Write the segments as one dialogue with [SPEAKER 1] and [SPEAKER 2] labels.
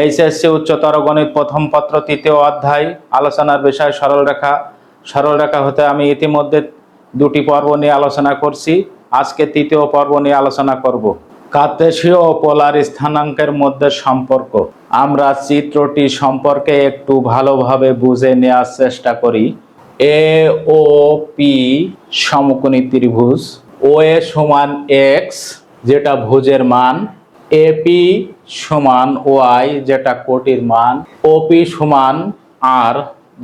[SPEAKER 1] HSC উচ্চতর গণিত প্রথম পত্র, তৃতীয় অধ্যায়, আলোচনার বিষয় সরলরেখা সরলরেখা হতে আমি ইতিমধ্যে দুটি পর্ব নিয়ে আলোচনা করছি। আজকে তৃতীয় পর্ব নিয়ে আলোচনা করব। কার্তেশীয় ও পোলার স্থানাঙ্কের মধ্যে সম্পর্ক। আমরা চিত্রটি সম্পর্কে একটু ভালোভাবে বুঝে নেওয়ার চেষ্টা করি। এ, ও, পি সমকোণী ত্রিভুজ। ও এ সমান এক্স, যেটা ভুজের মান। এপি সমান ওয়াই যেটা কোটির মান ওপি সমান আর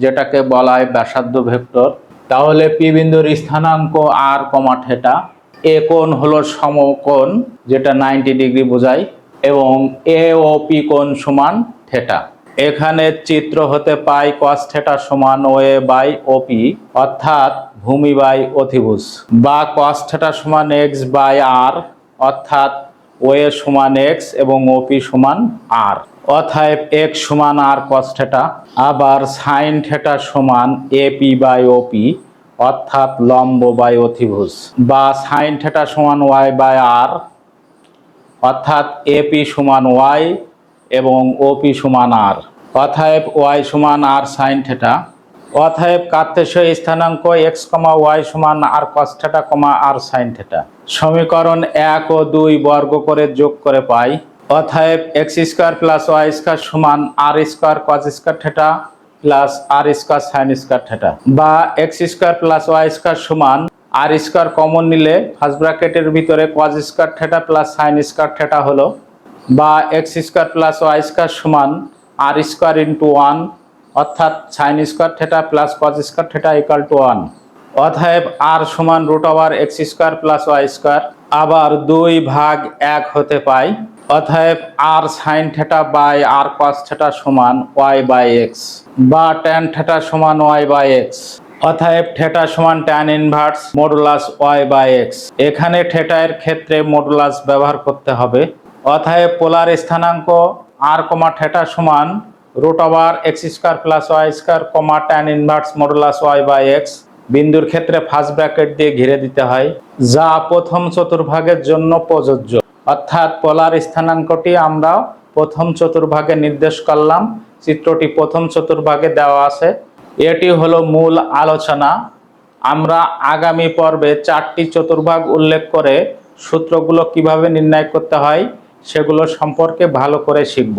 [SPEAKER 1] যেটাকে বলা হয় ব্যাসার্ধ ভেক্টর। তাহলে পি বিন্দুর স্থানাঙ্ক আর কমা থেটা। এ কোণ হলো সমকোণ, যেটা নাইনটি ডিগ্রি বোঝায়, এবং এ ও পি কোণ সমান থেটা। এখানে চিত্র হতে পাই কস থেটা সমান ও এ বাই ওপি অর্থাৎ ভূমি বাই অতিভুজ বা কস থেটা সমান এক্স বাই আর অর্থাৎ ও এ সমান এক্স এবং ওপি সমান আর অথায় এক্স সমান আর কস থেটা আবার সাইন থেটা সমান এপি বাই ওপি অর্থাৎ লম্ব বাই অতিভুজ। বা সাইন থেটা সমান ওয়াই বাই আর অর্থাৎ এপি সমান ওয়াই এবং ওপি সমান আর অথায়ব ওয়াই সমান আর সাইন থেটা অথায়ব কার্তেশীয় স্থানাঙ্ক এক্স কমা ওয়াই সমান আর কস কমা আর সাইন থেটা সমীকরণ এক ও দুই বর্গ করে যোগ করে পাই। অথায়ব x square plus y square সমান r square cos square theta plus r square sine square theta বা x square plus y square সমান আর স্কোয়ার কমন নিলে ফার্স্ট ব্র্যাকেটের ভিতরে cos square theta plus sine square theta হলো। বা x square plus y square সমান r square into one অর্থাৎ sine square theta plus cos square theta equal to one অতএব r সমান root over x square plus y square আবার দুই ভাগ এক হতে পাই। অতএব r sine theta by r cos theta সমান ওয়াই বাই এক্স বা ট্যান থেটা সমান ওয়াই বাই এক্স অতএব থেটা সমান tan inverse modulus y by x এখানে থেটা ক্ষেত্রে মডুলাস ব্যবহার করতে হবে। অতএব পোলার স্থানাঙ্ক আর কমা থেটা সমান root over x square plus y square comma tan inverse modulus y by x বিন্দুর ক্ষেত্রে ফার্স্ট ব্র্যাকেট দিয়ে ঘিরে দিতে হয়, যা প্রথম চতুর্ভাগের জন্য প্রযোজ্য। অর্থাৎ পোলার স্থানাঙ্কটি আমরা প্রথম চতুর্ভাগে নির্দেশ করলাম, চিত্রটি প্রথম চতুর্ভাগে দেওয়া আছে। এটি হলো মূল আলোচনা। আমরা আগামী পর্বে চারটি চতুর্ভাগ উল্লেখ করে সূত্রগুলো কীভাবে নির্ণয় করতে হয়, সেগুলো সম্পর্কে ভালো করে শিখব।